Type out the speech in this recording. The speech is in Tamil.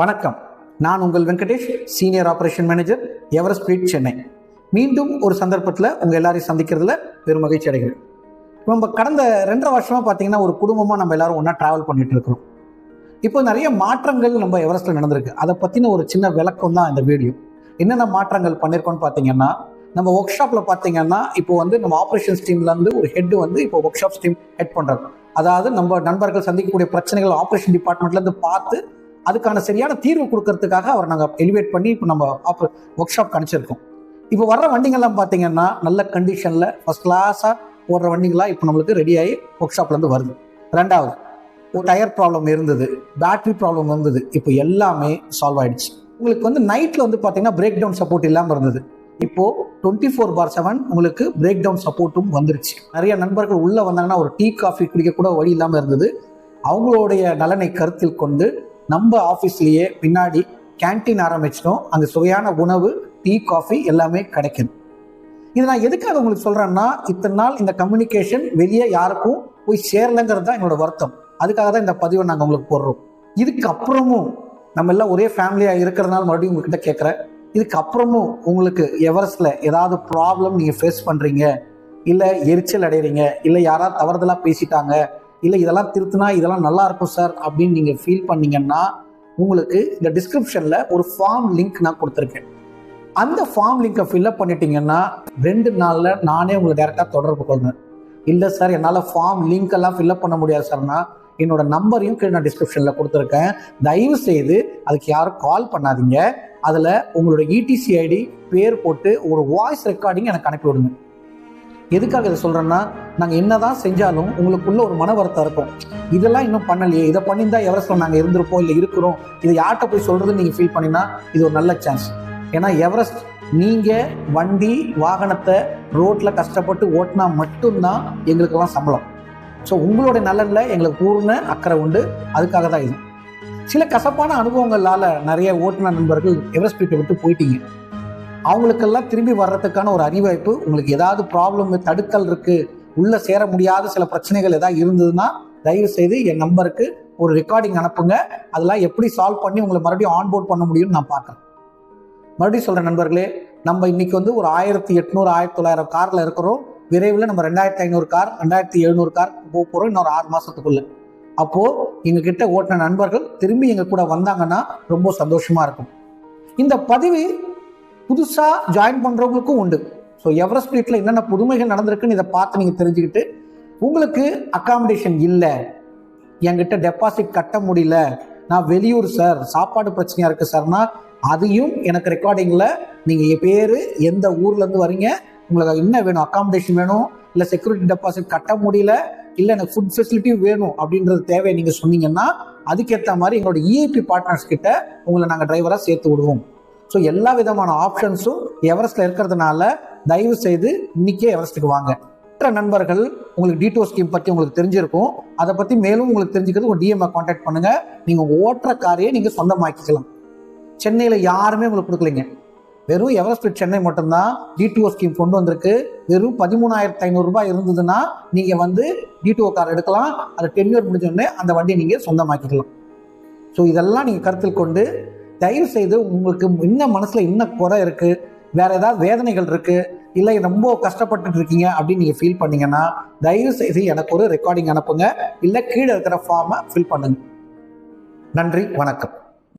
வணக்கம். நான் உங்கள் Venkatesh senior operation manager Everest street Chennai மீண்டும் ஒரு சந்தர்ப்பத்தில் உங்கள் எல்லாரையும் சந்திக்கிறதுல பெரும் மகிழ்ச்சி அடைகிறேன். நம்ம கடந்த ரெண்டரை வருஷமாக பார்த்தீங்கன்னா ஒரு குடும்பமாக நம்ம எல்லாரும் ஒன்றா ட்ராவல் பண்ணிட்டு இருக்கிறோம். இப்போ நிறைய மாற்றங்கள் நம்ம எவரெஸ்ட்டில் நடந்திருக்கு. அதை பற்றின ஒரு சின்ன விளக்கம் தான் இந்த வீடியோ என்னென்ன மாற்றங்கள் பண்ணியிருக்கோம்னு பார்த்தீங்கன்னா நம்ம ஒர்க் ஷாப்பில் பார்த்தீங்கன்னா இப்போ வந்து நம்ம ஆப்ரேஷன்ஸ் டீம்லேருந்து ஒரு ஹெட் வந்து இப்போ ஒர்க் ஷாப்ஸ் டீம் ஹெட் பண்ணுறாங்க அதாவது நம்ம நண்பர்கள் சந்திக்கக்கூடிய பிரச்சனைகள் ஆப்ரேஷன் டிபார்ட்மெண்ட்லேருந்து பார்த்து அதுக்கான சரியான தீர்வு கொடுக்கறதுக்காக அவர் நாங்கள் எலிவேட் பண்ணி இப்போ நம்ம ஒர்க் ஷாப் கணிச்சிருக்கோம் இப்போ வர்ற வண்டிங்கெல்லாம் பார்த்தீங்கன்னா நல்ல கண்டிஷனில் ஃபஸ்ட் கிளாஸாக ஓடுற வண்டிங்களாம் இப்போ நம்மளுக்கு ரெடியாகி ஒர்க் ஷாப்லேருந்து வருது. ரெண்டாவது ஒரு டயர் ப்ராப்ளம் இருந்தது பேட்ரி ப்ராப்ளம் இருந்தது இப்போ எல்லாமே சால்வ் ஆகிடுச்சு உங்களுக்கு வந்து நைட்டில் வந்து பார்த்தீங்கன்னா பிரேக் டவுன் சப்போர்ட் இல்லாமல் இருந்தது. இப்போது டுவெண்ட்டி ஃபோர் பார் செவன் உங்களுக்கு பிரேக் டவுன் சப்போர்ட்டும் வந்துருச்சு. நிறைய நண்பர்கள் உள்ளே வந்தாங்கன்னா ஒரு டீ காஃபி குடிக்க கூட வழி இல்லாமல் இருந்தது. அவங்களுடைய நலனை கருத்தில் கொண்டு நம்ம ஆஃபீஸ்லேயே பின்னாடி கேன்டீன் ஆரம்பிச்சிட்டோம். அங்கே சுவையான உணவு டீ காஃபி எல்லாமே கிடைக்குது. இது நான் எதுக்காக உங்களுக்கு சொல்கிறேன்னா இத்தனை நாள் இந்த கம்யூனிகேஷன் வெளியே யாருக்கும் போய் சேரலைங்கிறது தான் என்னோட வருத்தம். அதுக்காக தான் இந்த பதிவை நாங்கள் உங்களுக்கு போடுறோம். இதுக்கு அப்புறமும் நம்ம எல்லாம் ஒரே ஃபேமிலியாக இருக்கிறதுனால மறுபடியும் உங்ககிட்ட கேட்குறேன். இதுக்கு அப்புறமும் உங்களுக்கு எவரெஸ்ட்ல ஏதாவது ப்ராப்ளம் நீங்கள் ஃபேஸ் பண்ணுறீங்க இல்லை எரிச்சல் அடைகிறீங்க இல்லை யாராவது தவறுதலாக பேசிட்டாங்க இல்லை இதெல்லாம் திருத்தினா இதெல்லாம் நல்லா இருக்கும் சார் அப்படின்னு நீங்கள் ஃபீல் பண்ணீங்கன்னா உங்களுக்கு இந்த டிஸ்கிரிப்ஷனில் ஒரு ஃபார்ம் லிங்க் நான் கொடுத்துருக்கேன். அந்த ஃபார்ம் லிங்கை ஃபில்அப் பண்ணிட்டீங்கன்னா ரெண்டு நாளில் நானே உங்களை டேரெக்டாக தொடர்பு கொள்வேன் இல்லை சார் என்னால் ஃபார்ம் லிங்க் எல்லாம் ஃபில்அப் பண்ண முடியாது சார்னா என்னோட நம்பரையும் கீழே நான் டிஸ்கிரிப்ஷனில் கொடுத்துருக்கேன். தயவு செய்து அதுக்கு யாரும் கால் பண்ணாதீங்க. அதில் உங்களோட இடிசி ஐடி பேர் போட்டு ஒரு வாய்ஸ் ரெக்கார்டிங் எனக்கு அனுப்பி விடுங்க எதுக்காக இதை சொல்கிறேன்னா நாங்கள் என்ன தான் செஞ்சாலும் உங்களுக்குள்ள ஒரு மன வருத்தம் இருக்கும். இதெல்லாம் இன்னும் பண்ணலையே இதை பண்ணியிருந்தா எவரெஸ்ட்ல நாங்கள் இருந்திருப்போம் இல்லை இருக்கிறோம். இதை யார்கிட்ட போய் சொல்கிறதுன்னு நீங்கள் ஃபீல் பண்ணினா இது ஒரு நல்ல சான்ஸ் ஏன்னா எவரெஸ்ட் நீங்கள் வண்டி வாகனத்தை ரோட்டில் கஷ்டப்பட்டு ஓட்டினா மட்டும்தான் எங்களுக்கெல்லாம் சம்பளம். ஸோ உங்களுடைய நலனில் எங்களுக்கு பூர்ண அக்கறை உண்டு. அதுக்காக தான் இது. சில கசப்பான அனுபவங்களால் நிறைய ஓட்டுநர் நண்பர்கள் எவரெஸ்ட் பீட்டை விட்டு போயிட்டீங்க. அவங்களுக்கெல்லாம் திரும்பி வர்றதுக்கான ஒரு அறிவாய்ப்பு உங்களுக்கு ஏதாவது ப்ராப்ளம் தடுக்கல் இருக்கு உள்ள சேர முடியாத சில பிரச்சனைகள் ஏதாவது இருந்ததுன்னா தயவு செய்து என் நம்பருக்கு ஒரு ரெக்கார்டிங் அனுப்புங்க. அதெல்லாம் எப்படி சால்வ் பண்ணி உங்களை மறுபடியும் ஆன்போர்ட் பண்ண முடியும்னு நான் பார்க்குறேன். மறுபடியும் சொல்கிறேன் நண்பர்களே நம்ம இன்னைக்கு வந்து ஒரு ஆயிரத்தி எட்நூறு ஆயிரத்தி தொள்ளாயிரம் காரில் இருக்கிறோம். விரைவில் நம்ம ரெண்டாயிரத்தி ஐநூறு கார் ரெண்டாயிரத்தி எழுநூறு கார் போக போகிறோம் இன்னொரு ஆறு மாதத்துக்குள்ளே அப்போது எங்ககிட்ட ஓட்டின நண்பர்கள் திரும்பி எங்கள் கூட வந்தாங்கன்னா ரொம்ப சந்தோஷமாக இருக்கும். இந்த பதிவு புதுசாக ஜாயின் பண்ணுறவங்களுக்கும் உண்டு. ஸோ எவரெஸ்ட் ஸ்ட்ரீட்டில் என்னென்ன புதுமைகள் நடந்திருக்குன்னு இதை பார்த்து நீங்கள் தெரிஞ்சுக்கிட்டு உங்களுக்கு அக்காமடேஷன் இல்லை. என்கிட்ட டெபாசிட் கட்ட முடியல. நான் வெளியூர் சார் சாப்பாடு பிரச்சனையாக இருக்குது சார்னா அதையும் எனக்கு ரெக்கார்டிங்கில் நீங்கள் என் பேர் எந்த ஊர்லேருந்து வரீங்க உங்களுக்கு என்ன வேணும்? அக்காமடேஷன் வேணும்? இல்லை செக்யூரிட்டி டெபாசிட் கட்ட முடியல? இல்லை எனக்கு ஃபுட் ஃபெசிலிட்டி வேணும் அப்படின்றது தேவை நீங்கள் சொன்னீங்கன்னா அதுக்கேற்ற மாதிரி எங்களோட இஐபி பார்ட்னர்ஸ் கிட்ட உங்களை நாங்கள் டிரைவராக சேர்த்து விடுவோம். ஸோ எல்லா விதமான ஆப்ஷன்ஸும் எவரெஸ்ட்ல இருக்கிறதுனால தயவு செய்து இன்னைக்கே எவரெஸ்ட்டுக்கு வாங்க. மற்ற நண்பர்கள் உங்களுக்கு டிடோ ஸ்கீம் பற்றி உங்களுக்கு தெரிஞ்சிருக்கும். அதை பற்றி மேலும் உங்களுக்கு தெரிஞ்சுக்கிறது உங்கள் டிஎம்ஐ காண்டாக்ட் பண்ணுங்க. நீங்கள் ஓட்டுற காரையே நீங்கள் சொந்தமாக்கிக்கலாம். சென்னையில் யாருமே உங்களுக்கு கொடுக்கலைங்க. வெறும் எவரெஸ்ட் சென்னை மட்டும்தான் டிடிஓ ஸ்கீம் கொண்டு வந்திருக்கு. வெறும் பதிமூணாயிரத்தி ஐநூறுரூபா இருந்ததுன்னா நீங்கள் வந்து டிடிஓ கார் எடுக்கலாம். அது டென் இயர் முடிஞ்சோடனே அந்த வண்டியை நீங்கள் சொந்தமாக்கிக்கலாம். ஸோ இதெல்லாம் நீங்கள் கருத்தில் கொண்டு தயவு செய்து உங்களுக்கு இன்னும் மனசில் இன்னும் குறை இருக்குது வேற ஏதாவது வேதனைகள் இருக்குது இல்லை ரொம்ப கஷ்டப்பட்டுட்டு இருக்கீங்க அப்படின்னு நீங்கள் ஃபீல் பண்ணீங்கன்னா தயவு செய்து எனக்கு ஒரு ரெக்கார்டிங் அனுப்புங்க. இல்லை கீழே இருக்கிற ஃபார்மை ஃபில் பண்ணுங்க. நன்றி வணக்கம்.